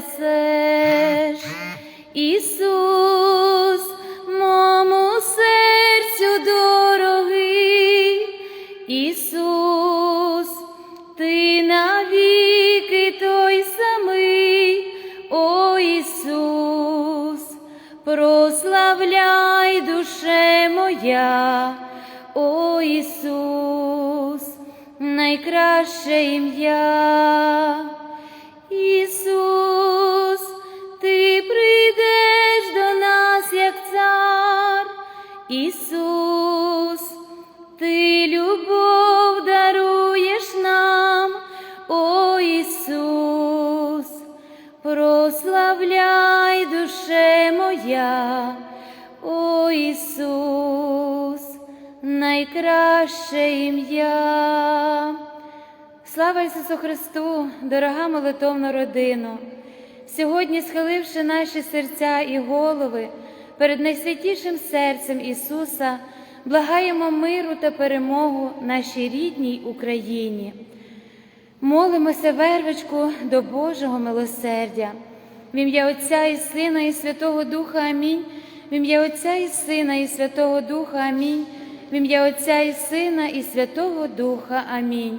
спасеш, Ісус, мому серцю дорогий, Ісус, ти навіки той самий, о Ісус, прославляй душе моя, о Ісус, найкраще ім'я. Ісус, ти прийдеш до нас, як цар, Ісус, ти любов даруєш нам, о Ісус, прославляй душе моя, о Ісус, найкраще ім'я. Слава Ісусу Христу, дорога молитовна родино! Сьогодні, схиливши наші серця і голови перед найсвятішим серцем Ісуса, благаємо миру та перемогу нашій рідній Україні. Молимося вервичку до Божого милосердя. В ім'я Отця і Сина, і Святого Духа Амінь. В ім'я Отця і Сина, і Святого Духа Амінь. В ім'я Отця і Сина, і Святого Духа Амінь.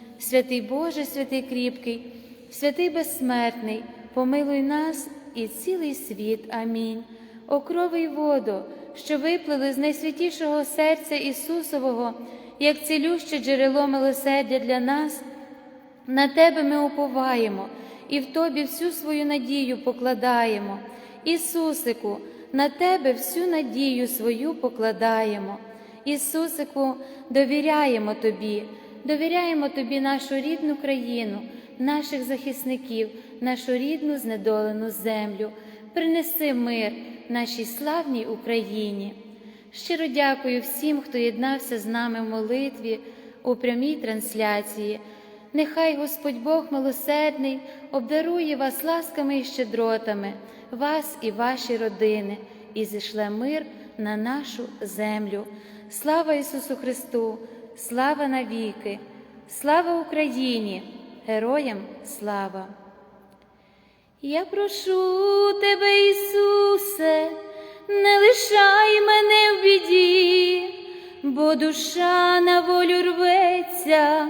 Святий Боже, святий кріпкий, святий безсмертний, помилуй нас і цілий світ. Амінь. О крови й воду, що виплили з найсвятішого серця Ісусового, як цілюще джерело милосердя для нас, на Тебе ми уповаємо і в Тобі всю свою надію покладаємо. Ісусику, на Тебе всю надію свою покладаємо. Ісусику, довіряємо Тобі, довіряємо Тобі нашу рідну країну, наших захисників, нашу рідну знедолену землю. Принеси мир нашій славній Україні. Щиро дякую всім, хто єднався з нами в молитві у прямій трансляції. Нехай Господь Бог милосердний обдарує вас ласками і щедротами, вас і ваші родини, і зійшле мир на нашу землю. Слава Ісусу Христу! Слава навіки! Слава Україні! Героям слава! Я прошу тебе, Ісусе, не лишай мене в біді, бо душа на волю рветься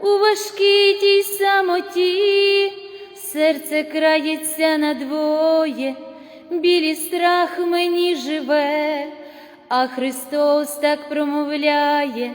у важкій тій самоті, серце крається надвоє, білі страх мені живе, а Христос так промовляє,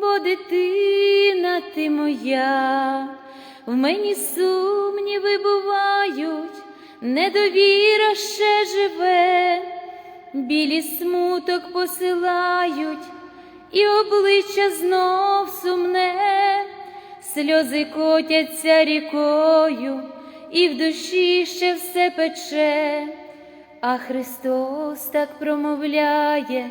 бо дитина ти моя. В мені сумніви бувають, недовіра ще живе, білі смуток посилають, і обличчя знов сумне, сльози котяться рікою, і в душі ще все пече, а Христос так промовляє,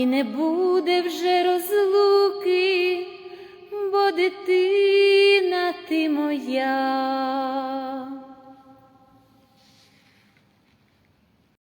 і не буде вже розлуки, бо дитина ти моя.